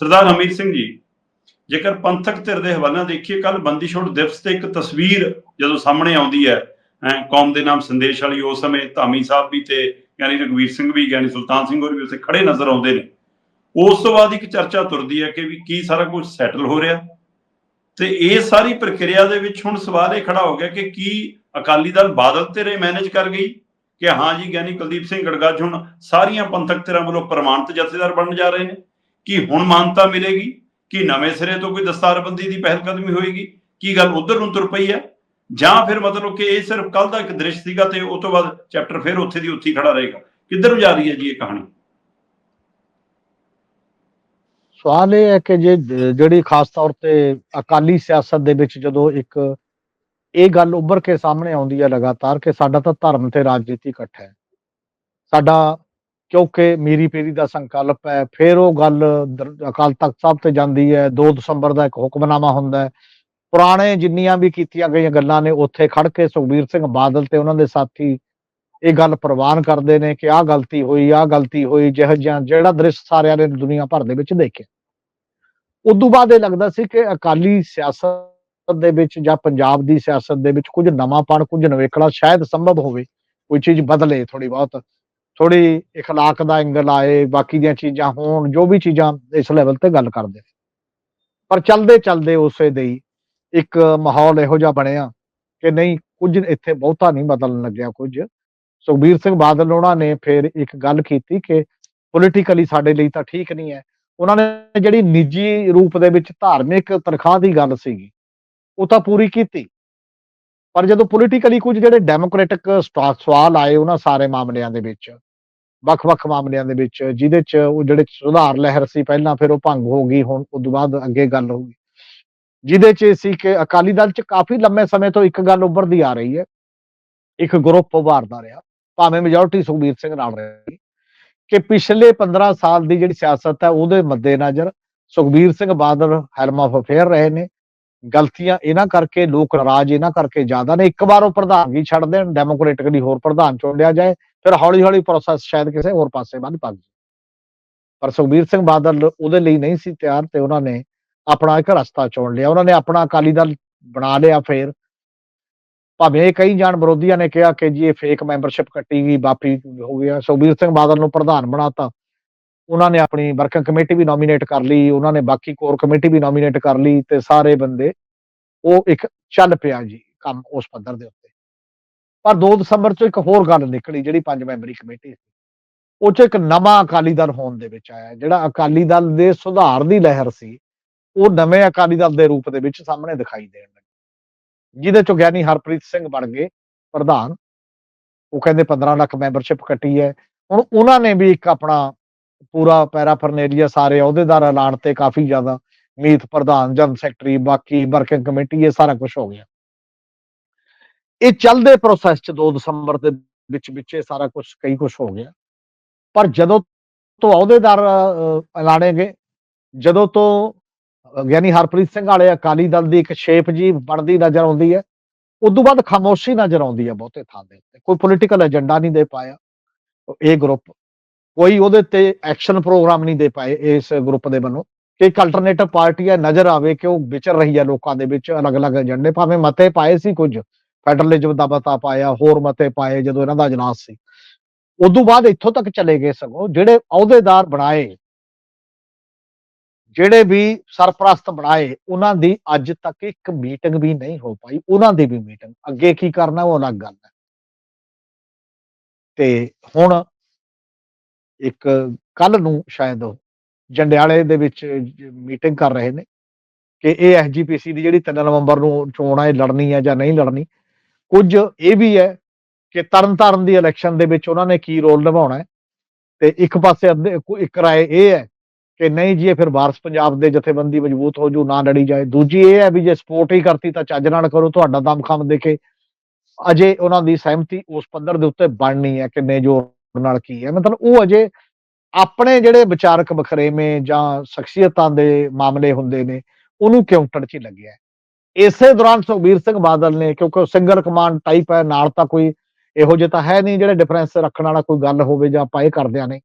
ਸਰਦਾਰ ਹਮੀਰ ਸਿੰਘ ਜੀ, ਜੇਕਰ ਪੰਥਕ ਧਿਰ ਦੇ ਹਵਾਲਾ ਦੇਖੀਏ ਕੱਲ ਬੰਦੀ ਛੋੜ ਦਿਵਸ ਤੇ ਇੱਕ ਤਸਵੀਰ ਜਦੋਂ ਸਾਹਮਣੇ ਆਉਂਦੀ ਹੈ ਕੌਮ ਦੇ ਨਾਮ ਸੰਦੇਸ਼ ਵਾਲੀ, ਉਸ ਸਮੇਂ ਧਾਮੀ ਸਾਹਿਬ ਵੀ ਤੇ ਗਿਆਨੀ ਰਘਵੀਰ ਸਿੰਘ ਵੀ ਗਿਆਨੀ ਸੁਲਤਾਨ ਸਿੰਘ ਹੋਰ ਵੀ ਉੱਥੇ ਖੜੇ ਨਜ਼ਰ ਆਉਂਦੇ ਨੇ। ਉਸ ਤੋਂ ਬਾਅਦ ਇੱਕ ਚਰਚਾ ਤੁਰਦੀ ਹੈ ਕਿ ਵੀ ਕੀ ਸਾਰਾ ਕੁਝ ਸੈਟਲ ਹੋ ਰਿਹਾ। ਤੇ ਇਹ ਸਾਰੀ ਪ੍ਰਕਿਰਿਆ ਦੇ ਵਿੱਚ ਹੁਣ ਸਵਾਲ ਇਹ ਖੜਾ ਹੋ ਗਿਆ ਕਿ ਕੀ ਅਕਾਲੀ ਦਲ ਬਾਦਲ ਧਿਰੇ ਮੈਨੇਜ ਕਰ ਗਈ? ਕਿ ਹਾਂ ਜੀ ਗਿਆਨੀ ਕੁਲਦੀਪ ਸਿੰਘ ਗੜਗੱਜ ਹੁਣ ਸਾਰੀਆਂ ਪੰਥਕ ਧਿਰਾਂ ਵੱਲੋਂ ਪ੍ਰਮਾਣਿਤ ਜਥੇਦਾਰ ਬਣਨ ਜਾ ਰਹੇ ਨੇ? ਕੀ ਹੁਣ ਮਾਨਤਾ ਮਿਲੇਗੀ? ਕਿ ਨਵੇਂ ਸਿਰੇ ਤੋਂ ਕੋਈ ਦਸਤਾਰਬੰਦੀ ਦੀ ਪਹਿਲ ਹੋਏਗੀ? ਕੀ ਗੱਲ ਉਧਰ ਨੂੰ ਤੁਰ ਪਈ ਹੈ? ਜਾਂ ਫਿਰ ਮਤਲਬ ਕਿ ਇਹ ਸਿਰਫ ਕੱਲ ਦਾ ਇੱਕ ਦ੍ਰਿਸ਼ ਸੀਗਾ ਤੇ ਉਸ ਤੋਂ ਬਾਅਦ ਚੈਪਟਰ ਫਿਰ ਉੱਥੇ ਦੀ ਉੱਥੇ ਖੜਾ ਰਹੇਗਾ। ਕਿੱਧਰ ਨੂੰ ਜਾ ਰਹੀ ਹੈ ਜੀ ਇਹ ਕਹਾਣੀ? ਸਵਾਲ ਇਹ ਹੈ ਕਿ ਜੇ, ਜਿਹੜੀ ਖਾਸ ਤੌਰ ਤੇ ਅਕਾਲੀ ਸਿਆਸਤ ਦੇ ਵਿੱਚ ਜਦੋਂ ਇੱਕ ਇਹ ਗੱਲ ਉੱਭਰ ਕੇ ਸਾਹਮਣੇ ਆਉਂਦੀ ਹੈ ਲਗਾਤਾਰ ਕਿ ਸਾਡਾ ਤਾਂ ਧਰਮ ਤੇ ਰਾਜਨੀਤੀ ਇਕੱਠ ਹੈ। ਸਾਡਾ ਕਿਉਂਕਿ ਮੀਰੀ ਪੀਰੀ ਦਾ ਸੰਕਲਪ ਹੈ, ਫਿਰ ਉਹ ਗੱਲ ਦਰ- ਅਕਾਲ ਤਖਤ ਸਾਹਿਬ ਤੇ ਜਾਂਦੀ ਹੈ 2 ਦਸੰਬਰ ਦਾ ਇੱਕ ਹੁਕਮਨਾਮਾ ਹੁੰਦਾ ਹੈ। ਪੁਰਾਣੇ ਜਿੰਨੀਆਂ ਵੀ ਕੀਤੀਆਂ ਗਈਆਂ ਗੱਲਾਂ ਨੇ, ਉੱਥੇ ਖੜ ਕੇ ਸੁਖਬੀਰ ਸਿੰਘ ਬਾਦਲ ਤੇ ਉਹਨਾਂ ਦੇ ਸਾਥੀ ਇਹ ਗੱਲ ਪ੍ਰਵਾਨ ਕਰਦੇ ਨੇ ਕਿ ਆਹ ਗਲਤੀ ਹੋਈ, ਆਹ ਗਲਤੀ ਹੋਈ, ਜਿਹੋ ਜਿਹਾ ਜਿਹੜਾ ਦ੍ਰਿਸ਼ ਸਾਰਿਆਂ ਨੇ ਦੁਨੀਆ ਭਰ ਦੇ ਵਿੱਚ ਦੇਖਿਆ। ਉਦੋਂ ਬਾਅਦ ਇਹ ਲੱਗਦਾ ਸੀ ਕਿ ਅਕਾਲੀ ਸਿਆਸਤ ਦੇ ਵਿੱਚ ਜਾਂ ਪੰਜਾਬ ਦੀ ਸਿਆਸਤ ਦੇ ਵਿੱਚ ਕੁਝ ਨਵਾਂਪਣ, ਕੁਝ ਨਵੇਕਲਾ ਸ਼ਾਇਦ ਸੰਭਵ ਹੋਵੇ, ਕੋਈ ਚੀਜ਼ ਬਦਲੇ ਥੋੜੀ ਬਹੁਤ। ਥੋੜੀ اخلاق ਦਾ ਐਂਗਲ ਆਏ ਬਾਕੀ ਦੀਆਂ ਚੀਜ਼ਾਂ ਹੋਣ ਜੋ ਵੀ ਚੀਜ਼ਾਂ ਇਸ ਲੈਵਲ ਤੇ ਗੱਲ ਕਰਦੇ ਨੇ ਪਰ ਚਲਦੇ ਚਲਦੇ ਉਸੇ ਦੇ ਹੀ ਇੱਕ ਮਾਹੌਲ ਇਹੋ ਜਿਹਾ ਬਣਿਆ ਕਿ ਨਹੀਂ ਕੁਝ ਇੱਥੇ ਬਹੁਤਾ ਨਹੀਂ ਬਦਲਣ ਲੱਗਿਆ ਕੁਝ ਸੁਖਬੀਰ ਸਿੰਘ ਬਾਦਲ ਉਹਨਾਂ ਨੇ ਫਿਰ ਇੱਕ ਗੱਲ ਕੀਤੀ ਕਿ ਪੋਲੀਟੀਕਲੀ ਸਾਡੇ ਲਈ ਤਾਂ ਠੀਕ ਨਹੀਂ ਹੈ ਉਹਨਾਂ ਨੇ ਜਿਹੜੀ ਨਿੱਜੀ ਰੂਪ ਦੇ ਵਿੱਚ ਧਾਰਮਿਕ ਤਨਖਾਹ ਦੀ ਗੱਲ ਸੀਗੀ ਉਹ ਤਾਂ ਪੂਰੀ ਕੀਤੀ ਪਰ ਜਦੋਂ ਪੋਲੀਟੀਕਲੀ ਕੁਝ ਜਿਹੜੇ ਡੈਮੋਕ੍ਰੈਟਿਕ ਸਵਾਲ ਆਏ ਉਹਨਾਂ ਸਾਰੇ ਮਾਮਲਿਆਂ ਦੇ ਵਿੱਚ ਵੱਖ-ਵੱਖ ਮਾਮਲਿਆਂ ਦੇ ਵਿੱਚ, ਜਿਹਦੇ ਚ ਉਹ ਜਿਹੜੇ ਸੁਧਾਰ ਲਹਿਰ ਸੀ, ਪਹਿਲਾਂ ਫਿਰ ਉਹ ਭੰਗ ਹੋ ਗਈ, ਹੁਣ ਉਸ ਤੋਂ ਬਾਅਦ ਅੱਗੇ ਗੱਲ ਹੋ ਗਈ। ਜਿਹਦੇ ਚ ਇਹ ਸੀ ਕਿ ਅਕਾਲੀ ਦਲ ਚ ਕਾਫੀ ਲੰਮੇ ਸਮੇਂ ਤੋਂ ਇੱਕ ਗੱਲ ਉੱਭਰਦੀ ਆ ਰਹੀ ਹੈ। ਇੱਕ ਗਰੁੱਪ ਉਭਾਰਦਾ ਰਿਹਾ, ਭਾਵੇਂ ਮੈਜੋਰਟੀ ਸੁਖਬੀਰ ਸਿੰਘ ਨਾਲ ਰਹੀ ਕਿ ਪਿਛਲੇ 15 ਸਾਲ ਦੀ ਜਿਹੜੀ ਸਿਆਸਤ ਹੈ, ਉਹਦੇ ਮੱਦੇਨਜ਼ਰ Sukhbir Singh Badal helm of affair ਰਹੇ ਨੇ। ਗਲਤੀਆਂ ਇਹਨਾਂ ਕਰਕੇ, ਲੋਕ ਰਾਜ ਇਹਨਾਂ ਕਰਕੇ ਜ਼ਿਆਦਾ ਨੇ। ਇੱਕ ਵਾਰ ਉਹ ਪ੍ਰਧਾਨਗੀ ਛੱਡ ਦੇਣ ਡੈਮੋਕ੍ਰੈਟਿਕਲੀ ਹੋਰ ਪ੍ਰਧਾਨ ਚੁਣ ਲਿਆ ਜਾਏ ਫਿਰ ਹੌਲੀ ਹੌਲੀ ਪ੍ਰੋਸੈਸ ਸ਼ਾਇਦ ਕਿਸੇ ਹੋਰ ਪਾਸੇ ਵੱਲ ਭੱਜ ਜਾਏ ਪਰ ਸੁਖਬੀਰ ਸਿੰਘ ਬਾਦਲ ਉਹਦੇ ਲਈ ਨਹੀਂ ਸੀ ਤਿਆਰ ਤੇ ਉਹਨਾਂ ਨੇ ਆਪਣਾ ਇੱਕ ਰਸਤਾ ਚੁਣ ਲਿਆ। ਉਹਨਾਂ ਨੇ ਆਪਣਾ ਅਕਾਲੀ ਦਲ ਬਣਾ ਲਿਆ ਫੇਰ। ਭਾਵੇਂ ਕਈ ਜਾਣ ਵਿਰੋਧੀਆਂ ਨੇ ਕਿਹਾ ਕਿ ਜੀ ਇਹ ਫੇਕ ਮੈਂਬਰਸ਼ਿਪ ਕੱਟੀ ਗਈ ਬਾਪੀ ਹੋ ਗਿਆ ਸੁਖਬੀਰ ਸਿੰਘ ਬਾਦਲ ਨੂੰ ਪ੍ਰਧਾਨ ਬਣਾਤਾ। ਉਹਨਾਂ ਨੇ ਆਪਣੀ ਵਰਕਿੰਗ ਕਮੇਟੀ ਵੀ ਨੋਮੀਨੇਟ ਕਰ ਲਈ, ਉਹਨਾਂ ਨੇ ਬਾਕੀ ਕੋਰ ਕਮੇਟੀ ਵੀ ਨੋਮੀਨੇਟ ਕਰ ਲਈ ਤੇ ਸਾਰੇ ਬੰਦੇ ਉਹ ਇੱਕ ਚੱਲ ਪਿਆ ਜੀ ਕੰਮ ਉਸ ਪੱਧਰ ਦੇ ਉੱਤੇ। ਪਰ 2 ਦਸੰਬਰ ਤੋਂ ਇੱਕ ਹੋਰ ਗੱਲ ਨਿਕਲੀ, ਜਿਹੜੀ ਪੰਜ ਮੈਂਬਰੀ ਕਮੇਟੀ ਸੀ। ਉਹ ਚ ਇੱਕ ਨਵਾਂ ਅਕਾਲੀ ਦਲ ਹੋਣ ਦੇ ਵਿੱਚ ਆਇਆ, ਜਿਹੜਾ ਅਕਾਲੀ ਦਲ ਦੇ ਸੁਧਾਰ ਦੀ ਲਹਿਰ ਸੀ, ਉਹ ਨਵੇਂ ਅਕਾਲੀ ਦਲ ਦੇ ਰੂਪ ਦੇ ਵਿੱਚ ਸਾਹਮਣੇ ਦਿਖਾਈ ਦੇਣ ਲੱਗੀ। ਜਿਹਦੇ ਚੋਂ ਗਿਆਨੀ ਹਰਪ੍ਰੀਤ ਸਿੰਘ ਬਣ ਗਏ ਪ੍ਰਧਾਨ। ਉਹ ਕਹਿੰਦੇ 15 ਲੱਖ ਮੈਂਬਰਸ਼ਿਪ ਕੱਟੀ ਹੈ। ਹੁਣ ਉਹਨਾਂ ਨੇ ਵੀ ਇੱਕ ਆਪਣਾ ਪੂਰਾ ਪੈਰਾਫਰਨੇਲੀਆ ਸਾਰੇ ਅਹੁਦੇਦਾਰ ਐਲਾਨ ਤੇ ਕਾਫੀ ਜ਼ਿਆਦਾ ਮੀਤ ਪ੍ਰਧਾਨ ਜਨ ਸੈਕਟਰੀ, ਬਾਕੀ ਵਰਕਿੰਗ ਕਮੇਟੀ, ਇਹ ਸਾਰਾ ਕੁਝ ਹੋ ਗਿਆ। ਇਹ ਚੱਲਦੇ ਪ੍ਰੋਸੈਸ ਚ 2 ਦਸੰਬਰ ਦੇ ਵਿੱਚ ਵਿੱਚ ਇਹ ਸਾਰਾ ਕੁਝ ਕਈ ਕੁਝ ਹੋ ਗਿਆ। ਪਰ ਜਦੋਂ ਤੋਂ ਅਹੁਦੇਦਾਰ ਅ, ਗਏ ਜਦੋਂ ਤੋਂ ਗਿਆਨੀ ਹਰਪ੍ਰੀਤ ਸਿੰਘ ਵਾਲੇ ਅਕਾਲੀ ਦਲ ਦੀ ਇੱਕ ਸ਼ੇਪ ਜੀ ਬਣਦੀ ਨਜ਼ਰ ਆਉਂਦੀ ਹੈ ਉਦੋਂ ਬਾਅਦ ਖਾਮੋਸ਼ੀ ਨਜ਼ਰ ਆਉਂਦੀ ਹੈ ਬਹੁਤੇ ਥਾਂ ਦੇ ਉੱਤੇ। ਕੋਈ ਪੋਲੀਟੀਕਲ ਏਜੰਡਾ ਨਹੀਂ ਦੇ ਪਾਇਆ। ਇਹ ਗਰੁੱਪ ਕੋਈ ਉਹਦੇ ਤੇ ਐਕਸ਼ਨ ਪ੍ਰੋਗਰਾਮ ਨਹੀਂ ਦੇ ਪਾਏ ਇਸ ਗਰੁੱਪ ਦੇ ਵੱਲੋਂ। ਕਿ ਇੱਕ ਅਲਟਰਨੇਟਿਵ ਪਾਰਟੀ ਹੈ ਨਜ਼ਰ ਆਵੇ ਕਿ ਉਹ ਵਿਚਰ ਰਹੀ ਹੈ ਲੋਕਾਂ ਦੇ ਵਿੱਚ ਅਲੱਗ-ਅਲੱਗ ਏਜੰਡੇ ਭਾਵੇਂ ਮਤੇ ਪਾਏ ਸੀ ਕੁਝ। ਫੈਡਰਲਿਜ਼ਮ ਦਾ ਮਤਾ ਪਾਇਆ, ਹੋਰ ਮਤੇ ਪਾਏ ਜਦੋਂ ਇਹਨਾਂ ਦਾ ਅਜਲਾਸ ਸੀ। ਉਦੋਂ ਬਾਅਦ ਇੱਥੋਂ ਤੱਕ ਚਲੇ ਗਏ ਸਗੋਂ, ਜਿਹੜੇ ਅਹੁਦੇਦਾਰ ਬਣਾਏ, ਜਿਹੜੇ ਵੀ ਸਰਪ੍ਰਸਤ ਬਣਾਏ, ਉਹਨਾਂ ਦੀ ਅੱਜ ਤੱਕ ਇੱਕ ਮੀਟਿੰਗ ਵੀ ਨਹੀਂ ਹੋ ਪਾਈ। ਉਹਨਾਂ ਦੀ ਵੀ ਮੀਟਿੰਗ, ਅੱਗੇ ਕੀ ਕਰਨਾ ਉਹ ਅਲੱਗ ਗੱਲ ਹੈ। ਤੇ ਹੁਣ ਇੱਕ ਕੱਲ ਨੂੰ ਸ਼ਾਇਦ ਜੰਡਿਆਲੇ ਦੇ ਵਿੱਚ ਮੀਟਿੰਗ ਕਰ ਰਹੇ ਨੇ ਕਿ ਇਹ ਐਸਜੀਪੀਸੀ ਦੀ ਜਿਹੜੀ 3 ਨਵੰਬਰ ਨੂੰ ਚੋਣ ਆ ਇਹ ਲੜਨੀ ਹੈ ਜਾਂ ਨਹੀਂ ਲੜਨੀ ਕੁਝ ਇਹ ਵੀ ਹੈ ਕਿ ਤਰਨਤਾਰਨ ਦੀ ਇਲੈਕਸ਼ਨ ਦੇ ਵਿੱਚ ਉਹਨਾਂ ਨੇ ਕੀ ਰੋਲ ਨਿਭਾਉਣਾ ਹੈ ਤੇ ਇੱਕ ਪਾਸੇ ਅੱਧੇ- ਇੱਕ ਰਾਏ ਇਹ ਹੈ ਕਿ ਨਹੀਂ ਜੀ, ਇਹ ਫਿਰ ਵਾਰਸ ਪੰਜਾਬ ਦੇ ਜਥੇਬੰਦੀ ਮਜ਼ਬੂਤ ਹੋ ਜੂ, ਨਾ ਲੜੀ ਜਾਏ। ਦੂਜੀ ਇਹ ਹੈ ਵੀ ਜੇ ਸਪੋਰਟ ਹੀ ਕਰਤੀ ਤਾਂ ਚੱਜ ਨਾਲ ਕਰੋ, ਤੁਹਾਡਾ ਦਮਖਮ ਦੇ ਕੇ ਅਜੇ ਉਹਨਾਂ ਦੀ ਸਹਿਮਤੀ ਉਸ ਪੱਧਰ ਦੇ ਉੱਤੇ ਬਣਨੀ ਹੈ ਕਿੰਨੇ ਜੋ ਨਾਲ ਕੀ ਹੈ। ਮਤਲਬ ਉਹ ਅਜੇ ਆਪਣੇ ਜਿਹੜੇ ਵਿਚਾਰਕ ਬਖਰੇਵੇਂ ਜਾਂ ਸ਼ਖਸੀਅਤਾਂ ਦੇ ਮਾਮਲੇ ਹੁੰਦੇ ਨੇ, ਉਹਨੂੰ ਕਾਊਂਟਰ 'ਚ ਹੀ ਲੱਗਿਆ ਇਸੇ ਦੌਰਾਨ ਸੁਖਬੀਰ ਸਿੰਘ ਬਾਦਲ ਨੇ, ਕਿਉਂਕਿ ਉਹ ਸਿੰਗਲ ਕਮਾਂਡ ਟਾਈਪ ਹੈ, ਨਾਲ ਤਾਂ ਕੋਈ ਇਹੋ ਜਿਹਾ ਤਾਂ ਹੈ ਨਹੀਂ ਜਿਹੜੇ ਡਿਫਰੈਂਸ ਰੱਖਣ ਵਾਲਾ ਕੋਈ ਗੱਲ ਹੋਵੇ ਜਾਂ ਆਪਾਂ ਇਹ ਕਰਦਿਆਂ ਨੇ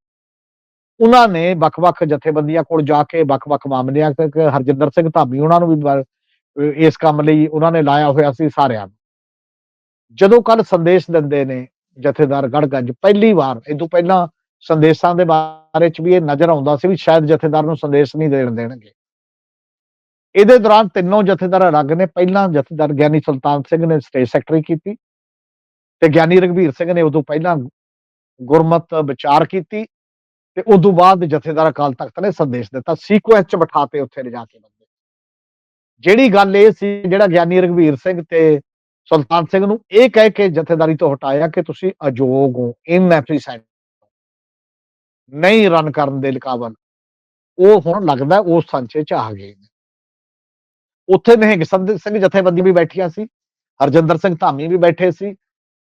ਉਹਨਾਂ ਨੇ ਵੱਖ-ਵੱਖ ਜਥੇਬੰਦੀਆਂ ਕੋਲ ਜਾ ਕੇ ਵੱਖ-ਵੱਖ ਮਾਮਲਿਆਂ ਤੱਕ ਹਰਜਿੰਦਰ ਸਿੰਘ ਧਾਮੀ, ਉਹਨਾਂ ਨੂੰ ਵੀ ਇਸ ਕੰਮ ਲਈ ਉਹਨਾਂ ਨੇ ਲਾਇਆ ਹੋਇਆ ਸੀ ਸਾਰਿਆਂ ਨੂੰ। ਜਦੋਂ ਕੱਲ ਸੰਦੇਸ਼ ਦਿੰਦੇ ਨੇ ਜਥੇਦਾਰ ਗੜਗੰਜ, ਪਹਿਲੀ ਵਾਰ, ਇਹ ਤੋਂ ਪਹਿਲਾਂ ਸੰਦੇਸ਼ਾਂ ਦੇ ਬਾਰੇ ਚ ਵੀ ਇਹ ਨਜ਼ਰ ਆਉਂਦਾ ਸੀ ਵੀ ਸ਼ਾਇਦ ਜਥੇਦਾਰ ਨੂੰ ਸੰਦੇਸ਼ ਨਹੀਂ ਦੇਣ ਦੇਣਗੇ। ਇਹਦੇ ਦੌਰਾਨ ਤਿੰਨੋਂ ਜਥੇਦਾਰ ਅਲੱਗ ਨੇ। ਪਹਿਲਾਂ ਜਥੇਦਾਰ ਗਿਆਨੀ ਸੁਲਤਾਨ ਸਿੰਘ ਨੇ ਸਟੇਟ ਸੈਕਟਰੀ ਕੀਤੀ ਤੇ ਗਿਆਨੀ ਰਘਵੀਰ ਸਿੰਘ ਨੇ ਉਦੋਂ ਪਹਿਲਾਂ ਗੁਰਮਤ ਵਿਚਾਰ ਕੀਤੀ ਤੇ ਉਦੋਂ ਬਾਅਦ ਜਥੇਦਾਰ ਅਕਾਲ ਤਖਤ ਨੇ ਸੰਦੇਸ਼ ਦਿੱਤਾ। ਸੀਕੁਐਂਸ ਚ ਬਿਠਾਤੇ ਉੱਥੇ ਲਿਜਾ ਕੇ ਬੰਦੇ। ਜਿਹੜੀ ਗੱਲ ਇਹ ਸੀ, ਜਿਹੜਾ ਗਿਆਨੀ ਰਘਵੀਰ ਸਿੰਘ ਤੇ ਸੁਲਤਾਨ ਸਿੰਘ ਨੂੰ ਇਹ ਕਹਿ ਕੇ ਜਥੇਦਾਰੀ ਤੋਂ ਹਟਾਇਆ ਕਿ ਤੁਸੀਂ ਅਯੋਗ ਹੋ ਇਨਐਫੀਸ਼ੀਐਂਟ ਨਹੀਂ ਰਨ ਕਰਨ ਦੇ ਕਾਬਲ ਉਹ ਹੁਣ ਲੱਗਦਾ ਉਸ ਸੰਚੇ ਚ ਆ ਗਏ ਨੇ। ਉੱਥੇ ਨਿਹੰਗ ਸੰਧ- ਸਿੰਘ ਜਥੇਬੰਦੀ ਵੀ ਬੈਠੀਆਂ ਸੀ, ਹਰਜਿੰਦਰ ਸਿੰਘ ਧਾਮੀ ਵੀ ਬੈਠੇ ਸੀ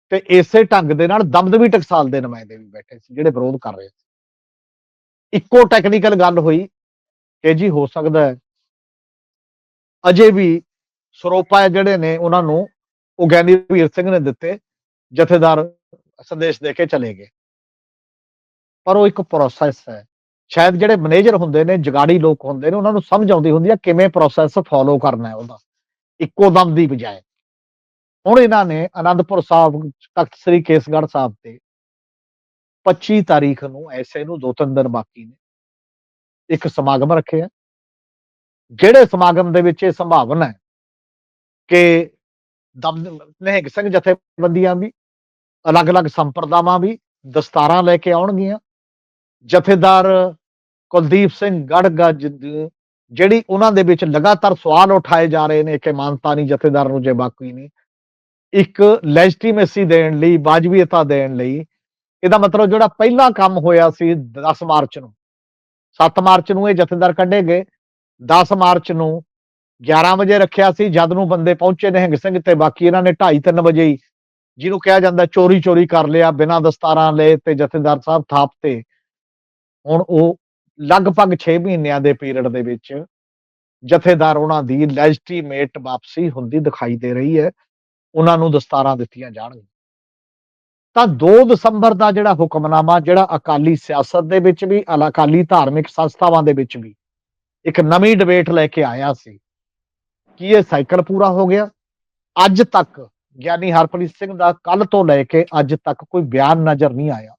ਤੇ ਇਸੇ ਢੰਗ ਦੇ ਨਾਲ ਦਮਦਮੀ ਟਕਸਾਲ ਦੇ ਨੁਮਾਇੰਦੇ ਵੀ ਬੈਠੇ ਸੀ, ਜਿਹੜੇ ਵਿਰੋਧ ਕਰ ਰਹੇ ਸੀ। ਇੱਕੋ ਟੈਕਨੀਕਲ ਗੱਲ ਹੋਈ ਕਿ ਜੀ ਹੋ ਸਕਦਾ ਹੈ ਅਜੇ ਵੀ ਸਰੋਪਾ ਜਿਹੜੇ ਨੇ ਉਹਨਾਂ ਨੂੰ ਉਹ ਗਿਆਨੀ ਵੀਰ ਸਿੰਘ ਨੇ ਦਿੱਤੇ, ਜਥੇਦਾਰ ਸੰਦੇਸ਼ ਦੇ ਕੇ ਚਲੇ ਗਏ। ਪਰ ਉਹ ਇੱਕ ਪ੍ਰੋਸੈਸ ਹੈ। ਸ਼ਾਇਦ ਜਿਹੜੇ ਮੈਨੇਜਰ ਹੁੰਦੇ ਨੇ, ਜਗਾੜੀ ਲੋਕ ਹੁੰਦੇ ਨੇ, ਉਹਨਾਂ ਨੂੰ ਸਮਝ ਆਉਂਦੀ ਹੁੰਦੀ ਹੈ ਕਿਵੇਂ ਪ੍ਰੋਸੈਸ ਫੋਲੋ ਕਰਨਾ ਹੈ ਉਹਦਾ, ਇੱਕੋ ਦਮ ਦੀ ਬਜਾਏ। ਹੁਣ ਇਹਨਾਂ ਨੇ ਆਨੰਦਪੁਰ ਸਾਹਿਬ, ਤਖਤ ਸ੍ਰੀ ਕੇਸਗੜ੍ਹ ਸਾਹਿਬ ਤੇ 25 ਤਾਰੀਖ ਨੂੰ ਐਸੇ ਨੂੰ ਦੋ ਤਿੰਨ ਦਿਨ ਬਾਕੀ ਨੇ, ਇੱਕ ਸਮਾਗਮ ਰੱਖਿਆ ਜਿਹੜੇ ਸਮਾਗਮ ਦੇ ਵਿੱਚ ਇਹ ਸੰਭਾਵਨਾ ਹੈ ਕਿ ਦਮ ਨਿਹੰਗ ਸਿੰਘ ਜਥੇਬੰਦੀਆਂ ਵੀ, ਅਲੱਗ-ਅਲੱਗ ਸੰਪਰਦਾਵਾਂ ਵੀ ਦਸਤਾਰਾਂ ਲੈ ਕੇ ਆਉਣਗੀਆਂ। ਜਥੇਦਾਰ ਕੁਲਦੀਪ ਸਿੰਘ ਗੜਗਾ ਦੀ, ਜਿਹੜੀ ਉਹਨਾਂ ਦੇ ਵਿੱਚ ਲਗਾਤਾਰ ਸਵਾਲ ਉਠਾਏ ਜਾ ਰਹੇ ਨੇ ਕਿ ਮਾਨਤਾ ਨਹੀਂ, ਜਥੇਦਾਰ ਨੂੰ ਜੇ ਬਾਕੀ ਨਹੀਂ। ਇੱਕ ਲੈਜਟੀਮੇਸੀ ਦੇਣ ਲਈ, ਵਾਜਬੀਅਤਾ ਦੇਣ ਲਈ, ਇਹਦਾ ਮਤਲਬ ਜਿਹੜਾ ਪਹਿਲਾ ਕੰਮ ਹੋਇਆ ਸੀ 10 ਮਾਰਚ ਨੂੰ। 7 ਮਾਰਚ ਨੂੰ ਇਹ ਜਥੇਦਾਰ ਕੱਢੇ ਗਏ। 10 ਮਾਰਚ ਨੂੰ 11 ਵਜੇ ਰੱਖਿਆ ਸੀ, ਜਦ ਨੂੰ ਬੰਦੇ ਪਹੁੰਚੇ ਨਿਹੰਗ ਸਿੰਘ ਤੇ ਬਾਕੀ ਇਹਨਾਂ ਨੇ 2:30 3 ਵਜੇ ਹੀ, ਜਿਹਨੂੰ ਕਿਹਾ ਜਾਂਦਾ ਚੋਰੀ ਚੋਰੀ ਕਰ ਲਿਆ, ਬਿਨਾਂ ਦਸਤਾਰਾਂ ਲਏ ਤੇ ਜਥੇਦਾਰ ਸਾਹਿਬ ਥਾਪ ਤੇ ਹੁਣ ਉਹ ਲਗਭਗ 6 ਮਹੀਨਿਆਂ ਦੇ ਪੀਰੀਅਡ ਦੇ ਵਿੱਚ ਜਥੇਦਾਰ ਉਹਨਾਂ ਦੀ ਲੈਜਟੀਮੇਟ ਵਾਪਸੀ ਹੁੰਦੀ ਦਿਖਾਈ ਦੇ ਰਹੀ ਹੈ। ਉਹਨਾਂ ਨੂੰ ਦਸਤਾਰਾਂ ਦਿੱਤੀਆਂ ਜਾਣਗੀਆਂ। ਤਾਂ 2 ਦਸੰਬਰ ਦਾ ਜਿਹੜਾ ਹੁਕਮਨਾਮਾ, ਜਿਹੜਾ ਅਕਾਲੀ ਸਿਆਸਤ ਦੇ ਵਿੱਚ ਵੀ ਅਕਾਲੀ ਧਾਰਮਿਕ ਸੰਸਥਾਵਾਂ ਦੇ ਵਿੱਚ ਵੀ ਇੱਕ ਨਵੀਂ ਡਿਬੇਟ ਲੈ ਕੇ ਆਇਆ ਸੀ ਕੀ ਇਹ ਸਾਈਕਲ ਪੂਰਾ ਹੋ ਗਿਆ। ਅੱਜ ਤੱਕ ਗਿਆਨੀ ਹਰਪ੍ਰੀਤ ਸਿੰਘ ਦਾ ਕੱਲ ਤੋਂ ਲੈ ਕੇ ਅੱਜ ਤੱਕ ਕੋਈ ਬਿਆਨ ਨਜ਼ਰ ਨਹੀਂ ਆਇਆ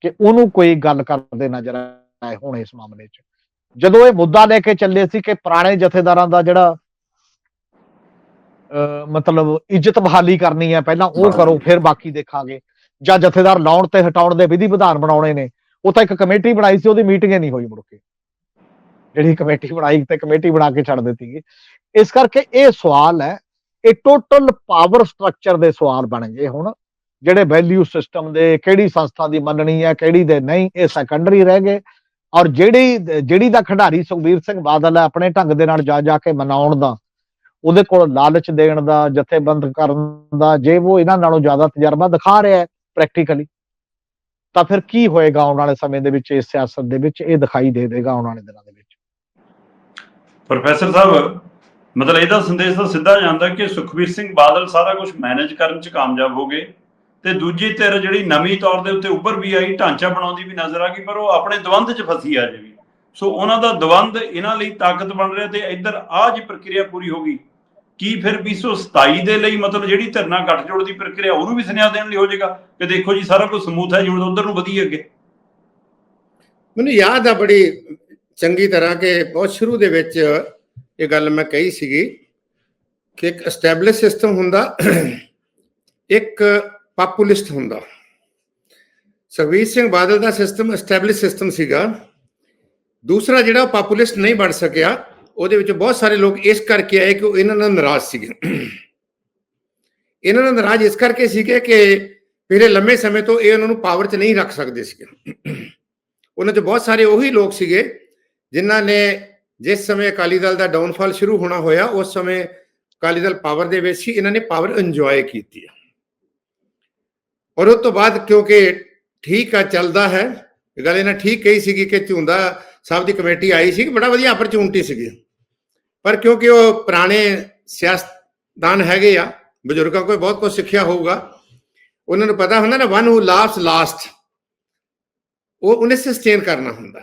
ਕਿ ਉਹਨੂੰ ਕੋਈ ਗੱਲ ਕਰਦੇ ਨਜ਼ਰ ਆਏ ਹੁਣ ਇਸ ਮਾਮਲੇ 'ਚ। ਜਦੋਂ ਇਹ ਮੁੱਦਾ ਲੈ ਕੇ ਚੱਲੇ ਸੀ ਕਿ ਪੁਰਾਣੇ ਜਥੇਦਾਰਾਂ ਦਾ ਜਿਹੜਾ ਮਤਲਬ ਇੱਜ਼ਤ ਬਹਾਲੀ ਕਰਨੀ ਹੈ, ਪਹਿਲਾਂ ਉਹ ਕਰੋ, ਫਿਰ ਬਾਕੀ ਦੇਖਾਂਗੇ। ਜਾਂ ਜਥੇਦਾਰ ਲਾਉਣ ਤੇ ਹਟਾਉਣ ਦੇ ਵਿਧੀ ਵਿਧਾਨ ਬਣਾਉਣੇ ਨੇ। ਉਹ ਤਾਂ ਇੱਕ ਕਮੇਟੀ ਬਣਾਈ ਸੀ, ਉਹਦੀ ਮੀਟਿੰਗ ਹੀ ਨਹੀਂ ਹੋਈ ਮੁੜ ਕੇ। ਜਿਹੜੀ ਕਮੇਟੀ ਬਣਾਈ ਤੇ ਕਮੇਟੀ ਬਣਾ ਕੇ ਛੱਡ ਦਿੱਤੀ ਗਈ। ਇਸ ਕਰਕੇ ਇਹ ਸਵਾਲ ਹੈ, ਇਹ ਟੋਟਲ ਪਾਵਰ ਸਟਰਕਚਰ ਦੇ ਸਵਾਲ ਬਣ ਗਏ ਹੁਣ। ਜਿਹੜੇ ਵੈਲਿਊ ਸਿਸਟਮ ਦੇ ਕਿਹੜੀ ਸੰਸਥਾ ਦੀ ਮੰਨਣੀ ਹੈ, ਕਿਹੜੀ ਦੇ ਨਹੀਂ, ਇਹ ਸੈਕੰਡਰੀ ਰਹਿ ਗਏ। ਔਰ ਜਿਹੜੀ ਜਿਹੜੀ ਦਾ ਖਿਡਾਰੀ ਸੁਖਬੀਰ ਸਿੰਘ ਬਾਦਲ ਹੈ, ਆਪਣੇ ਢੰਗ ਦੇ ਨਾਲ ਜਾ ਜਾ ਕੇ ਮਨਾਉਣ ਦਾ, ਉਹਦੇ ਕੋਲ ਲਾਲਚ ਦੇਣ ਦਾ, ਜਥੇਬੰਦ ਕਰਨ ਦਾ, ਜੇ ਉਹ ਇਹਨਾਂ ਨਾਲੋਂ ਜ਼ਿਆਦਾ ਤਜਰਬਾ ਦਿਖਾ ਰਿਹਾ ਹੈ ਪ੍ਰੈਕਟੀਕਲੀ ਤਾਂ ਫਿਰ ਕੀ ਹੋਏਗਾ ਆਉਣ ਵਾਲੇ ਸਮੇਂ ਦੇ ਵਿੱਚ, ਇਸ ਸਿਆਸਤ ਦੇ ਵਿੱਚ, ਇਹ ਦਿਖਾਈ ਦੇ ਦੇਗਾ ਆਉਣ ਵਾਲੇ ਦਿਨਾਂ ਦੇ ਵਿੱਚ? ਪ੍ਰੋਫੈਸਰ ਸਾਹਿਬ, ਮਤਲਬ ਇਹਦਾ ਸੰਦੇਸ਼ ਤਾਂ ਸਿੱਧਾ ਜਾਂਦਾ ਕਿ ਸੁਖਬੀਰ ਸਿੰਘ ਬਾਦਲ ਸਾਰਾ ਕੁਝ ਮੈਨੇਜ ਕਰਨ 'ਚ ਕਾਮਯਾਬ ਹੋ ਗਏ। ਤੇ ਦੂਜੀ ਧਿਰ ਜਿਹੜੀ ਨਵੀਂ ਤੌਰ ਦੇ ਉੱਤੇ ਉੱਭਰ ਵੀ ਆਈ, ਢਾਂਚਾ ਬਣਾਉਂਦੀ ਵੀ ਨਜ਼ਰ ਆ ਗਈ, ਪਰ ਉਹ ਆਪਣੇ ਦਵੰਦ 'ਚ ਫਸੀ ਆ ਜੇ ਵੀ। ਸੋ ਉਹਨਾਂ ਦਾ ਦਵੰਦ ਇਹਨਾਂ ਲਈ ਤਾਕਤ ਬਣ ਰਿਹਾ ਤੇ ਇੱਧਰ ਆਹ ਜੀ ਪ੍ਰਕਿਰਿਆ ਪੂਰੀ ਹੋ ਗਈ। ਕੀ ਫਿਰ 227 ਦੇ ਲਈ ਮਤਲਬ ਜਿਹੜੀ ਧਿਰ ਗੱਠਜੋੜ ਦੀ ਪ੍ਰਕਿਰਿਆ ਉਹਨੂੰ ਵੀ ਸੁਨੇਹਾ ਦੇਣ ਲਈ ਹੋ ਜਾਏਗਾ ਕਿ ਦੇਖੋ ਜੀ ਸਾਰਾ ਕੁਝ ਸਮੂਥ ਹੈ ਜਿਵੇਂ ਉਧਰ ਨੂੰ ਵਧੀਆ ਅੱਗੇ। ਮੈਨੂੰ ਯਾਦ ਆ ਬੜੀ ਚੰਗੀ ਤਰ੍ਹਾਂ ਕਿ ਬਹੁਤ ਸ਼ੁਰੂ ਦੇ ਵਿੱਚ ਇਹ ਗੱਲ ਮੈਂ ਕਹੀ ਸੀਗੀ ਕਿ ਇੱਕ ਐਸਟੈਬਲਿਸ਼ ਸਿਸਟਮ ਹੁੰਦਾ, ਇੱਕ ਪਾਪੂਲਿਸਟ ਹੁੰਦਾ। ਸੁਖਬੀਰ ਸਿੰਘ ਬਾਦਲ ਦਾ ਸਿਸਟਮ ਐਸਟੈਬਲਿਸ਼ ਸਿਸਟਮ ਸੀਗਾ। ਦੂਸਰਾ ਜਿਹੜਾ ਉਹ ਪਾਪੂਲਿਸਟ ਨਹੀਂ ਬਣ ਸਕਿਆ, ਉਹਦੇ ਵਿੱਚ ਬਹੁਤ ਸਾਰੇ ਲੋਕ ਇਸ ਕਰਕੇ ਆਏ ਕਿ ਉਹ ਇਹਨਾਂ ਨਾਲ ਨਾਰਾਜ਼ ਸੀਗੇ। ਇਹਨਾਂ ਨਾਲ ਨਾਰਾਜ਼ ਇਸ ਕਰਕੇ ਸੀਗੇ ਕਿ ਪਿਛਲੇ ਲੰਮੇ ਸਮੇਂ ਤੋਂ ਇਹ ਉਹਨਾਂ ਨੂੰ ਪਾਵਰ 'ਚ ਨਹੀਂ ਰੱਖ ਸਕਦੇ ਸੀਗੇ। ਉਹਨਾਂ 'ਚ ਬਹੁਤ ਸਾਰੇ ਉਹੀ ਲੋਕ ਸੀਗੇ, ਜਿਨ੍ਹਾਂ ਨੇ ਜਿਸ ਸਮੇਂ ਅਕਾਲੀ ਦਲ ਦਾ ਡਾਊਨਫਾਲ ਸ਼ੁਰੂ ਹੋਣਾ ਹੋਇਆ, ਉਸ ਸਮੇਂ ਅਕਾਲੀ ਦਲ ਪਾਵਰ ਦੇ ਵਿੱਚ ਸੀ, ਇਹਨਾਂ ਨੇ ਪਾਵਰ ਇੰਜੋਏ ਕੀਤੀ ਹੈ ਔਰ ਉਸ ਤੋਂ ਬਾਅਦ ਕਿਉਂਕਿ ਠੀਕ ਆ, ਚੱਲਦਾ ਹੈ ਗੱਲ ਇਹਨਾਂ ਠੀਕ ਕਹੀ ਸੀਗੀ ਕਿ ਝੁੰਦਾ ਸਾਹਿਬ ਦੀ ਕਮੇਟੀ ਆਈ ਸੀ, ਬੜਾ ਵਧੀਆ ਓਪਰਚੁਨਿਟੀ ਸੀਗੀ। ਪਰ ਕਿਉਂਕਿ ਉਹ ਪੁਰਾਣੇ ਸਿਆਸਤਦਾਨ ਹੈਗੇ ਆ, ਬਜ਼ੁਰਗਾਂ ਕੋਲ ਬਹੁਤ ਕੁਝ ਸਿੱਖਿਆ ਹੋਊਗਾ, ਉਹਨਾਂ ਨੂੰ ਪਤਾ ਹੁੰਦਾ ਨਾ ਵਨ ਹੂ ਲਾਸਟ ਲਾਸਟ ਉਹ ਉਹਨੇ ਸਸਟੇਨ ਕਰਨਾ ਹੁੰਦਾ।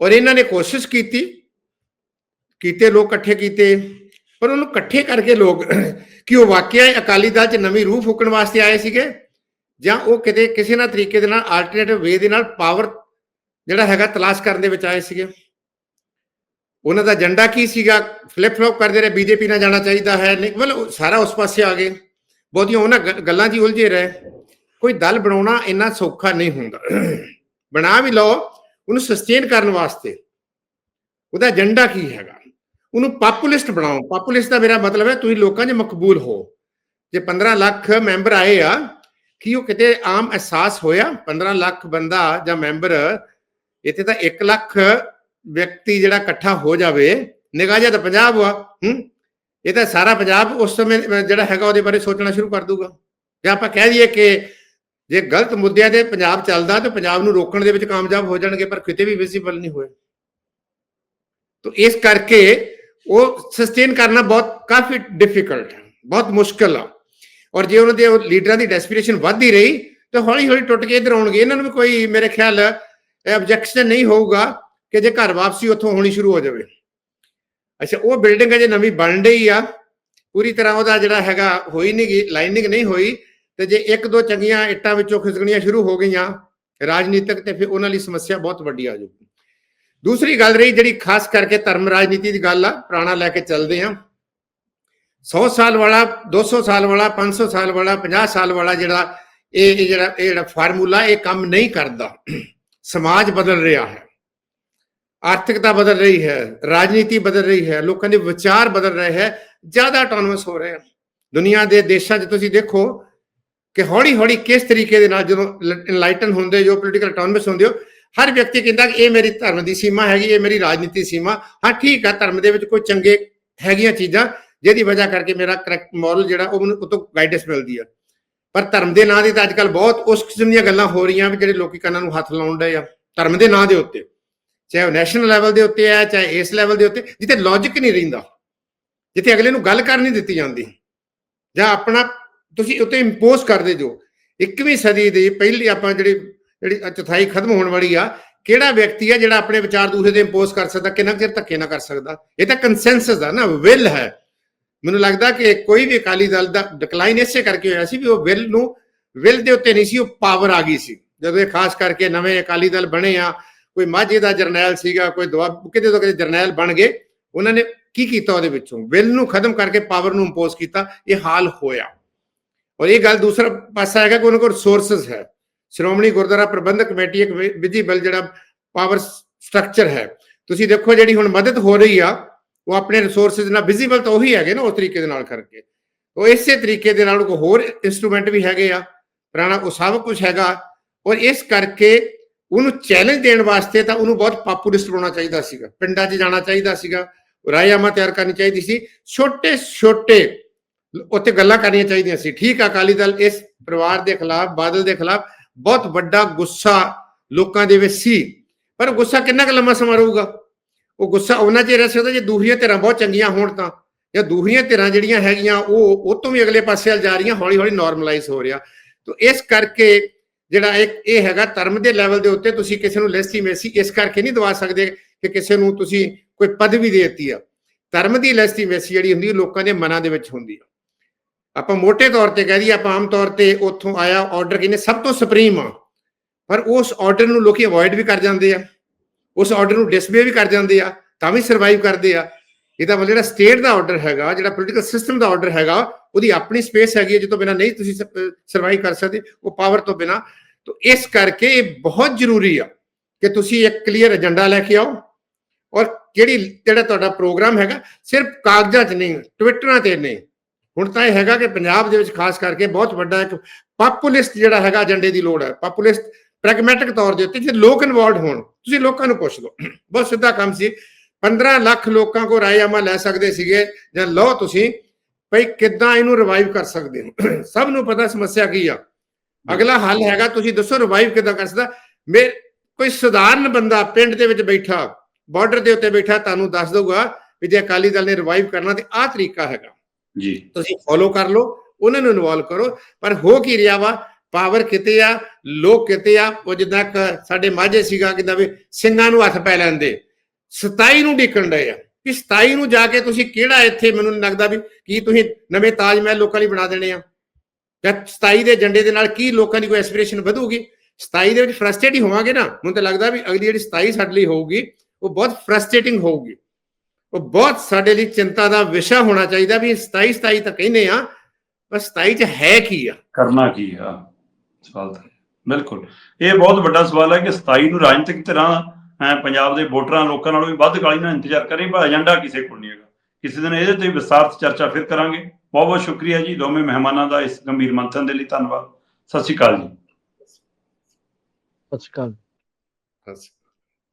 ਔਰ ਇਹਨਾਂ ਨੇ ਕੋਸ਼ਿਸ਼ ਕੀਤੀ, ਕੀਤੇ, ਲੋਕ ਇਕੱਠੇ ਕੀਤੇ, ਪਰ ਉਹਨੂੰ ਇਕੱਠੇ ਕਰਕੇ ਲੋਕ, ਕਿ ਉਹ ਵਾਕਿਆ ਅਕਾਲੀ ਦਲ 'ਚ ਨਵੀਂ ਰੂਹ ਫੂਕਣ ਵਾਸਤੇ ਆਏ ਸੀਗੇ ਜਾਂ ਉਹ ਕਿਤੇ ਕਿਸੇ ਨਾ ਤਰੀਕੇ ਦੇ ਨਾਲ ਆਲਟਰਨੇਟਿਵ ਵੇ ਦੇ ਨਾਲ ਪਾਵਰ ਜਿਹੜਾ ਹੈਗਾ ਤਲਾਸ਼ ਕਰਨ ਦੇ ਵਿੱਚ ਆਏ ਸੀਗੇ। ਉਹਨਾਂ ਦਾ ਏਜੰਡਾ ਕੀ ਸੀਗਾ? ਫਲਿਪ ਫਲੌਪ ਕਰਦੇ ਰਹੇ ਬੀਜੇਪੀ ਨਾਲ ਜਾਣਾ ਚਾਹੀਦਾ ਹੈ। ਨਹੀਂ, ਮਤਲਬ ਸਾਰਾ ਉਸ ਪਾਸੇ ਆ ਗਏ। ਬਹੁਤੀਆਂ ਉਹਨਾਂ ਗ- ਗੱਲਾਂ 'ਚ ਹੀ ਉਲਝੇ ਰਹੇ। ਕੋਈ ਦਲ ਬਣਾਉਣਾ ਇੰਨਾ ਸੌਖਾ ਨਹੀਂ ਹੁੰਦਾ। ਬਣਾ ਵੀ ਲਓ, ਉਹਨੂੰ ਸਸਟੇਨ ਕਰਨ ਵਾਸਤੇ। ਉਹਦਾ ਏਜੰਡਾ ਕੀ ਹੈਗਾ? ਉਹਨੂੰ ਪਪੂਲਿਸਟ ਬਣਾਓ। ਪਪੂਲਿਸਟ ਦਾ ਮੇਰਾ ਮਤਲਬ ਹੈ, ਤੁਸੀਂ ਲੋਕਾਂ 'ਚ ਮਕਬੂਲ ਹੋ। ਜੇ 15 ਲੱਖ ਮੈਂਬਰ ਆਏ ਆ ਕੀ ਉਹ ਕਿਤੇ ਆਮ ਅਹਿਸਾਸ ਹੋਇਆ? 15 ਲੱਖ ਬੰਦਾ ਜਾਂ ਮੈਂਬਰ, ਇੱਥੇ ਤਾਂ 1 ਲੱਖ ਵਿਅਕਤੀ ਜਿਹੜਾ ਇਕੱਠਾ ਹੋ ਜਾਵੇ, ਨਿਗਾਹ ਜਿਹਾ ਤਾਂ ਪੰਜਾਬ ਵਾ ਹੂੰ? ਇਹ ਤਾਂ ਸਾਰਾ ਪੰਜਾਬ ਉਸ ਸਮੇਂ ਜਿਹੜਾ ਹੈਗਾ ਉਹਦੇ ਬਾਰੇ ਸੋਚਣਾ ਸ਼ੁਰੂ ਕਰ ਦੂਗਾ ਜੇ ਆਪਾਂ ਕਹਿ ਦਈਏ ਕਿ ਜੇ ਗਲਤ ਮੁੱਦਿਆਂ ਤੇ ਪੰਜਾਬ ਚੱਲਦਾ, ਤਾਂ ਪੰਜਾਬ ਨੂੰ ਰੋਕਣ ਦੇ ਵਿੱਚ ਕਾਮਯਾਬ ਹੋ ਜਾਣਗੇ, ਪਰ ਕਿਤੇ ਵੀ ਵਿਜ਼ੀਬਲ ਨਹੀਂ ਹੋਏ। ਤਾਂ ਇਸ ਕਰਕੇ ਉਹ ਸਸਟੇਨ ਕਰਨਾ ਬਹੁਤ ਕਾਫੀ ਡਿਫਿਕਲਟ ਹੈ, ਬਹੁਤ ਮੁਸ਼ਕਲ ਆ। ਔਰ ਜੇ ਉਹਨਾਂ ਦੇ ਲੀਡਰਾਂ ਦੀ ਡੈਸਪੀਰੇਸ਼ਨ ਵੱਧਦੀ ਰਹੀ, ਤਾਂ ਹੌਲੀ ਹੌਲੀ ਟੁੱਟ ਕੇ ਇਧਰ ਆਉਣਗੇ। ਇਹਨਾਂ ਨੂੰ ਵੀ ਕੋਈ ਮੇਰੇ ਖਿਆਲ ਆਬਜੈਕਸ਼ਨ ਨਹੀਂ ਹੋਊਗਾ ਕਿ ਜੇ ਘਰ ਵਾਪਸੀ ਉੱਥੋਂ ਹੋਣੀ ਸ਼ੁਰੂ ਹੋ ਜਾਵੇ। ਅੱਛਾ, ਉਹ ਬਿਲਡਿੰਗ ਅਜੇ ਨਵੀਂ ਬਣ ਰਹੀ ਆ। ਪੂਰੀ ਤਰ੍ਹਾਂ ਉਹਦਾ ਜਿਹੜਾ ਹੈਗਾ ਹੋਈ ਨਹੀਂ ਗਈ ਲਾਈਨਿੰਗ ਨਹੀਂ ਹੋਈ। ਤੇ ਜੇ ਇੱਕ ਦੋ ਚੰਗੀਆਂ ਇੱਟਾਂ ਵਿੱਚੋਂ ਖਿਸਕਣੀਆਂ ਸ਼ੁਰੂ ਹੋ ਗਈਆਂ, ਰਾਜਨੀਤਿਕ, ਤੇ ਫਿਰ ਉਹਨਾਂ ਲਈ ਸਮੱਸਿਆ ਬਹੁਤ ਵੱਡੀ ਆ ਜਾਊਗੀ। ਦੂਸਰੀ ਗੱਲ ਰਹੀ ਜਿਹੜੀ ਖਾਸ ਕਰਕੇ ਧਰਮ ਰਾਜਨੀਤੀ ਦੀ ਗੱਲ ਆ, ਪੁਰਾਣਾ ਲੈ ਕੇ ਚੱਲਦੇ ਆ। 100 ਸਾਲ ਵਾਲਾ 200 ਸਾਲ ਵਾਲਾ 500 ਸਾਲ ਵਾਲਾ 50 ਸਾਲ ਵਾਲਾ ਜਿਹੜਾ ਇਹ ਇਹ ਜਿਹੜਾ ਇਹ ਜਿਹੜਾ ਫਾਰਮੂਲਾ, ਇਹ ਕੰਮ ਨਹੀਂ ਕਰਦਾ। ਸਮਾਜ ਬਦਲ ਰਿਹਾ ਹੈ। ਆਰਥਿਕਤਾ ਬਦਲ ਰਹੀ ਹੈ। ਰਾਜਨੀਤੀ ਬਦਲ ਰਹੀ ਹੈ। ਲੋਕਾਂ ਦੇ ਵਿਚਾਰ ਬਦਲ ਰਹੇ ਹੈ। ਜ਼ਿਆਦਾ ਆਟੋਨਮਸ ਹੋ ਰਹੇ ਹਨ। ਦੁਨੀਆ ਦੇ ਦੇਸ਼ਾਂ 'ਚ ਤੁਸੀਂ ਦੇਖੋ ਕਿ ਹੌਲੀ ਹੌਲੀ ਕਿਸ ਤਰੀਕੇ ਦੇ ਨਾਲ ਜਦੋਂ ਇਨਲਾਈਟਨ ਹੁੰਦੇ, ਜੋ ਪੋਲੀਟੀਕਲ ਆਟੋਨਮਸ ਹੁੰਦੇ ਹੋ, ਹਰ ਵਿਅਕਤੀ ਕਹਿੰਦਾ ਕਿ ਇਹ ਮੇਰੀ ਧਰਮ ਦੀ ਸੀਮਾ ਹੈਗੀ, ਇਹ ਮੇਰੀ ਰਾਜਨੀਤੀ ਸੀਮਾ। ਹਾਂ, ਠੀਕ ਆ, ਧਰਮ ਦੇ ਵਿੱਚ ਕੋਈ ਚੰਗੇ ਹੈਗੀਆਂ ਚੀਜ਼ਾਂ ਜਿਹਦੀ ਵਜ੍ਹਾ ਕਰਕੇ ਮੇਰਾ ਕਰੈਕਟ ਮੋਰਲ ਜਿਹੜਾ ਉਹ ਮੈਨੂੰ ਉਤੋਂ ਗਾਈਡੈਂਸ ਮਿਲਦੀ ਆ। ਪਰ ਧਰਮ ਦੇ ਨਾਂ ਦੀ ਤਾਂ ਅੱਜਕੱਲ ਬਹੁਤ ਉਸ ਕਿਸਮ ਦੀਆਂ ਗੱਲਾਂ ਹੋ ਰਹੀਆਂ ਵੀ ਜਿਹੜੇ ਲੋਕੀ ਕੰਨਾਂ ਨੂੰ ਹੱਥ ਲਾਉਣ ਡਏ ਆ। ਧਰਮ ਦੇ ਨਾਂ ਦੇ ਉੱਤੇ। ਚਾਹੇ ਉਹ ਨੈਸ਼ਨਲ ਲੈਵਲ ਦੇ ਉੱਤੇ ਆ, ਚਾਹੇ ਇਸ ਲੈਵਲ ਦੇ ਉੱਤੇ, ਜਿੱਥੇ ਲੌਜੀਕ ਨਹੀਂ ਰਹਿੰਦਾ। ਜਿੱਥੇ ਅਗਲੇ ਨੂੰ ਗੱਲ ਕਰਨ ਨਹੀਂ ਦਿੱਤੀ ਜਾਂਦੀ। ਜਾਂ ਆਪਣਾ ਤੁਸੀਂ ਉੱਤੇ ਇੰਪੋਜ਼ ਕਰਦੇ ਜੋ। 21ਵੀਂ ਸਦੀ ਦੀ ਪਹਿਲੀ ਆਪਾਂ ਜਿਹੜੀ ਜਿਹੜੀ ਚੌਥਾਈ ਖਤਮ ਹੋਣ ਵਾਲੀ ਆ, ਕਿਹੜਾ ਵਿਅਕਤੀ ਆ ਜਿਹੜਾ ਆਪਣੇ ਵਿਚਾਰ ਦੂਸਰੇ ਤੇ ਇੰਪੋਜ਼ ਕਰ ਸਕਦਾ, ਕਿੰਨਾ ਚਿਰ ਧੱਕੇ ਨਾ ਕਰ ਸਕਦਾ? ਇਹ ਤਾਂ ਕੰਸੈਂਸਸ ਆ ਨਾ ਵਿਲ ਹੈ। ਮੈਨੂੰ ਲੱਗਦਾ ਕਿ ਕੋਈ ਵੀ ਅਕਾਲੀ ਦਲ ਦਾ ਡਿਕਲਾਈਨ ਇਸੇ ਕਰਕੇ ਹੋਇਆ ਸੀ ਵੀ ਉਹ ਵਿਲ ਨੂੰ, ਵਿਲ ਦੇ ਉੱਤੇ ਨਹੀਂ ਸੀ, ਉਹ ਪਾਵਰ ਆ ਗਈ ਸੀ। ਜਦੋਂ ਇਹ ਖਾਸ ਕਰਕੇ ਨਵੇਂ ਅਕਾਲੀ ਦਲ ਬਣੇ ਆ, ਕੋਈ ਮਾਝੇ ਦਾ ਜਰਨੈਲ ਸੀਗਾ, ਕੋਈ ਦਵਾ ਕਿਤੇ ਤੋਂ ਕਿਤੇ ਜਰਨੈਲ ਬਣ ਗਏ, ਉਹਨਾਂ ਨੇ ਕੀ ਕੀਤਾ ਉਹਦੇ ਵਿੱਚੋਂ? ਵਿਲ ਨੂੰ ਖਤਮ ਕਰਕੇ ਪਾਵਰ ਨੂੰ ਇੰਪੋਜ਼ ਕੀਤਾ, ਇਹ ਹਾਲ ਹੋਇਆ। ਔਰ ਇਹ ਗੱਲ ਦੂਸਰਾ ਪਾਸਾ ਹੈਗਾ ਕਿ ਉਹਨਾਂ ਕੋਲ ਰਿਸੋਰਸਸ ਹੈ। ਸ਼੍ਰੋਮਣੀ ਗੁਰਦੁਆਰਾ ਪ੍ਰਬੰਧਕ ਕਮੇਟੀ, ਇੱਕ ਵਿਜੀਬਲ ਜਿਹੜਾ ਪਾਵਰ ਸਟਰਕਚਰ ਹੈ। ਤੁਸੀਂ ਦੇਖੋ ਜਿਹੜੀ ਹੁਣ ਮਦਦ ਹੋ ਰਹੀ ਆ ਉਹ ਆਪਣੇ ਰਿਸੋਰਸਸ ਨਾਲ ਵਿਜ਼ੀਬਲ ਤਾਂ ਉਹੀ ਹੈਗੇ ਨਾ ਉਸ ਤਰੀਕੇ ਦੇ ਨਾਲ ਕਰਕੇ। ਉਹ ਇਸੇ ਤਰੀਕੇ ਦੇ ਨਾਲ ਕੋਈ ਹੋਰ ਇਨਸਟਰੂਮੈਂਟ ਵੀ ਹੈਗੇ ਆ, ਪੁਰਾਣਾ ਉਹ ਸਭ ਕੁਝ ਹੈਗਾ। ਔਰ ਇਸ ਕਰਕੇ ਉਹਨੂੰ ਚੈਲੰਜ ਦੇਣ ਵਾਸਤੇ ਤਾਂ ਉਹਨੂੰ ਬਹੁਤ ਪਾਪੂਲਿਸਟ ਬਣਾਉਣਾ ਚਾਹੀਦਾ ਸੀਗਾ। ਪਿੰਡਾਂ 'ਚ ਜਾਣਾ ਚਾਹੀਦਾ ਸੀਗਾ। ਰਾਇਆਮਾ ਤਿਆਰ ਕਰਨੀ ਚਾਹੀਦੀ ਸੀ। ਛੋਟੇ ਛੋਟੇ ਉੱਤੇ ਗੱਲਾਂ ਕਰਨੀਆਂ ਚਾਹੀਦੀਆਂ ਸੀ। ਠੀਕ ਆ, ਅਕਾਲੀ ਦਲ ਇਸ ਪਰਿਵਾਰ ਦੇ ਖਿਲਾਫ, ਬਾਦਲ ਦੇ ਖਿਲਾਫ ਬਹੁਤ ਵੱਡਾ ਗੁੱਸਾ ਲੋਕਾਂ ਦੇ ਵਿੱਚ ਸੀ। ਪਰ ਗੁੱਸਾ ਕਿੰਨਾ ਕੁ ਲੰਮਾ ਸਮਾਂ ਰਹੂਗਾ? ਉਹ ਗੁੱਸਾ ਉਹਨਾਂ 'ਚ ਰਹਿ ਸਕਦਾ ਜੇ ਦੂਸਰੀਆਂ ਧਿਰਾਂ ਬਹੁਤ ਚੰਗੀਆਂ ਹੋਣ ਤਾਂ, ਜਾਂ ਦੂਸਰੀਆਂ ਧਿਰਾਂ ਜਿਹੜੀਆਂ ਹੈਗੀਆਂ, ਉਹ ਉਹ ਤੋਂ ਵੀ ਅਗਲੇ ਪਾਸੇ ਵੱਲ ਜਾ ਰਹੀਆਂ ਹੌਲੀ ਹੌਲੀ ਨਾਰਮਲਾਈਜ਼ ਹੋ ਰਿਹਾ। ਤਾਂ ਇਸ ਕਰਕੇ ਜਿਹੜਾ ਇੱਕ, ਇਹ ਹੈਗਾ ਧਰਮ ਦੇ ਲੈਵਲ ਦੇ ਉੱਤੇ ਤੁਸੀਂ ਕਿਸੇ ਨੂੰ ਲੈਸਟੀਮੇਸੀ ਇਸ ਕਰਕੇ ਨਹੀਂ ਦਵਾ ਸਕਦੇ ਕਿ ਕਿਸੇ ਨੂੰ ਤੁਸੀਂ ਕੋਈ ਪਦਵੀ ਦੇ ਦਿੱਤੀ ਆ। ਧਰਮ ਦੀ ਲੈਸਟੀਮੇਸੀ ਜਿਹੜੀ ਹੁੰਦੀ ਹੈ ਲੋਕਾਂ ਦੇ ਮਨਾਂ ਦੇ ਵਿੱਚ ਹੁੰਦੀ ਆ। ਆਪਾਂ ਮੋٹے ਤੌਰ ਤੇ ਕਹਿ ਦਈਏ, ਆਪਾਂ ਆਮ ਤੌਰ ਤੇ ਉੱਥੋਂ ਆਇਆ ਆਰਡਰ ਕਿਨੇ ਸਭ ਤੋਂ ਸੁਪਰੀਮ ਆ। ਪਰ ਉਸ ਆਰਡਰ ਨੂੰ ਲੋਕੀ ਅਵੋਇਡ ਵੀ ਕਰ ਜਾਂਦੇ ਆ। ਉਸ ਆਰਡਰ ਨੂੰ ਡਿਸਬੇ ਵੀ ਕਰ ਜਾਂਦੇ ਆ, ਤਾਂ ਵੀ ਸਰਵਾਈਵ ਕਰਦੇ ਆ। ਇਹਦਾ ਮਤਲਬ ਜਿਹੜਾ ਸਟੇਟ ਦਾ ਆਰਡਰ ਹੈਗਾ, ਜਿਹੜਾ ਪੋਲੀਟੀਕਲ ਸਿਸਟਮ ਦਾ ਆਰਡਰ ਹੈਗਾ, ਉਹਦੀ ਆਪਣੀ ਸਪੇਸ ਹੈਗੀ ਹੈ ਜਿੱਤੋਂ ਬਿਨਾ ਨਹੀਂ ਤੁਸੀਂ ਸਰਵਾਈਵ ਕਰ ਸਕਦੇ, ਉਹ ਪਾਵਰ ਤੋਂ ਬਿਨਾ। ਤਾਂ ਇਸ ਕਰਕੇ ਇਹ ਬਹੁਤ ਜ਼ਰੂਰੀ ਆ ਕਿ ਤੁਸੀਂ ਇੱਕ ਕਲੀਅਰ ਏਜੰਡਾ ਲੈ ਕੇ ਆਓ। ਔਰ ਜਿਹੜੀ ਜਿਹੜਾ ਤੁਹਾਡਾ ਪ੍ਰੋਗਰਾਮ ਹੈਗਾ, ਸਿਰਫ ਕਾਗਜ਼ਾਂ 'ਚ ਨਹੀਂ ਟਵਿੱਟਰਾਂ ਤੇ ਨਹੀਂ। ਹੁਣ ਤਾਂ ਇਹ ਹੈਗਾ ਕਿ ਪੰਜਾਬ ਦੇ ਵਿੱਚ ਖਾਸ ਕਰਕੇ ਬਹੁਤ ਵੱਡਾ ਇੱਕ ਪਪੂਲਿਸਟ ਜਿਹੜਾ ਹੈਗਾ ਏਜੰਡੇ ਦੀ ਲੋੜ ਹੈ। ਪਪੂਲਿਸਟ ਪ੍ਰੈਗਮੈਟਿਕ ਤੌਰ ਦੇ ਉੱਤੇ ਜੇ ਲੋਕ ਇਨਵੋਲਡ ਹੋਣ ਤੁਸੀਂ ਲੋਕਾਂ ਨੂੰ ਪੁੱਛ ਲਓ। ਬਹੁਤ ਸਿੱਧਾ ਕੰਮ ਸੀ। 15 ਲੱਖ ਲੋਕਾਂ ਕੋ ਰਾਇਆਮਾ ਲੈ ਸਕਦੇ ਸੀਗੇ ਜਾਂ ਲਓ ਤੁਸੀਂ ਭਈ ਕਿੱਦਾਂ ਇਹਨੂੰ ਰਿਵਾਈਵ ਕਰ ਸਕਦੇ ਹੋ? ਸਭ ਨੂੰ ਪਤਾ ਸਮੱਸਿਆ ਕੀ ਆ? ਅਗਲਾ ਹੱਲ ਹੈਗਾ ਤੁਸੀਂ ਦੱਸੋ ਰਿਵਾਈਵ ਕਿੱਦਾਂ ਕਰ ਸਕਦਾ? ਮੇ ਕੋਈ ਸਧਾਰਨ ਬੰਦਾ ਪਿੰਡ ਦੇ ਵਿੱਚ ਬੈਠਾ ਬਾਰਡਰ ਦੇ ਉੱਤੇ ਬੈਠਾ ਤੁਹਾਨੂੰ ਦੱਸ ਦਊਗਾ ਵੀ ਜੇ ਅਕਾਲੀ ਦਲ ਨੇ ਰਿਵਾਈਵ ਕਰਨਾ ਤੇ ਆਹ ਤਰੀਕਾ ਹੈਗਾ। ਜੀ। ਤੁਸੀਂ ਫੋਲੋ ਕਰ ਲਓ ਉਹਨਾਂ ਨੂੰ ਇਨਵੋਲਵ ਕਰੋ। ਪਰ ਹੋ ਕੀ ਰਿਹਾ ਵਾ? ਪਾਵਰ ਕਿਤੇ ਆ, ਲੋਕ ਕਿਤੇ ਆ, ਉਹ ਜਿੱਦਾਂ ਇੱਕ ਸਾਡੇ ਮਾਝੇ ਸੀਗਾ, ਕਿਦਾਂ ਵੀ ਸਿੰਘਾਂ ਨੂੰ ਹੱਥ ਪੈ ਲੈਂਦੇ। 27 ਨੂੰ ਡਿੱਕਣ ਡਏ ਆ। ਕਿ 27 ਨੂੰ ਜਾ ਕੇ ਤੁਸੀਂ ਕਿਹੜਾ ਇੱਥੇ ਮੈਨੂੰ ਲੱਗਦਾ ਵੀ ਕੀ ਤੁਸੀਂ ਨਵੇਂ ਤਾਜ ਮਹਿਲ ਲੋਕਾਂ ਲਈ ਬਣਾ ਦੇਣੇ ਆ। ਜਾਂ 27 ਦੇ ਏਜੰਡੇ ਦੇ ਨਾਲ ਕੀ ਲੋਕਾਂ ਦੀ ਕੋਈ ਐਸਪੀਰੇਸ਼ਨ ਵਧੂਗੀ? 27 ਦੇ ਵਿੱਚ ਫਰਸਟ੍ਰੇਟ ਹੀ ਹੋਵਾਂਗੇ ਨਾ। ਮੈਨੂੰ ਤਾਂ ਲੱਗਦਾ ਵੀ ਅਗਲੀ ਜਿਹੜੀ 27 ਸਾਡੇ ਲਈ ਹੋਊਗੀ, ਉਹ ਬਹੁਤ ਫਰਸਟ੍ਰੇਟਿੰਗ ਹੋਊਗੀ। ਉਹ ਬਹੁਤ ਸਾਡੇ ਲਈ ਚਿੰਤਾ ਦਾ ਵਿਸ਼ਾ ਹੋਣਾ ਚਾਹੀਦਾ ਵੀ 27 27 ਤਾਂ ਕਹਿੰਦੇ ਆ, ਪਰ 27 ਚ ਹੈ ਕੀ ਆ? ਕਰਨਾ ਕੀ ਆ? ਸਵਾਲ ਇਹ। ਬਿਲਕੁਲ। ਇਹ ਬਹੁਤ ਵੱਡਾ ਸਵਾਲ ਹੈ ਕਿ 27 ਨੂੰ ਰਾਜਨੀਤਿਕ ਤਰ੍ਹਾਂ ਪੰਜਾਬ ਦੇ ਵੋਟਰਾਂ ਲੋਕਾਂ ਨਾਲੋਂ ਵੀ ਵੱਧ ਕਾਲੀ ਨਾਲ ਇੰਤਜ਼ਾਰ ਕਰੇ ਪਰ ਏਜੰਡਾ ਕਿਸੇ ਕੋਲ ਨਹੀਂ ਹੈਗਾ। ਕਿਸੇ ਦਿਨ ਇਹਦੇ ਤੇ ਵਿਸਤਾਰ ਚਰਚਾ ਫਿਰ ਕਰਾਂਗੇ। ਬਹੁਤ ਬਹੁਤ ਸ਼ੁਕਰੀਆ ਜੀ। ਦੋਵੇਂ ਮਹਿਮਾਨਾਂ ਦਾ ਇਸ ਗੰਭੀਰ ਮੰਥਨ ਦੇ ਲਈ ਧੰਨਵਾਦ। ਸਤਿ ਸ਼੍ਰੀ ਅਕਾਲ ਜੀ। ਸਤਿ ਸ਼੍ਰੀ ਅਕਾਲ। ਬਸ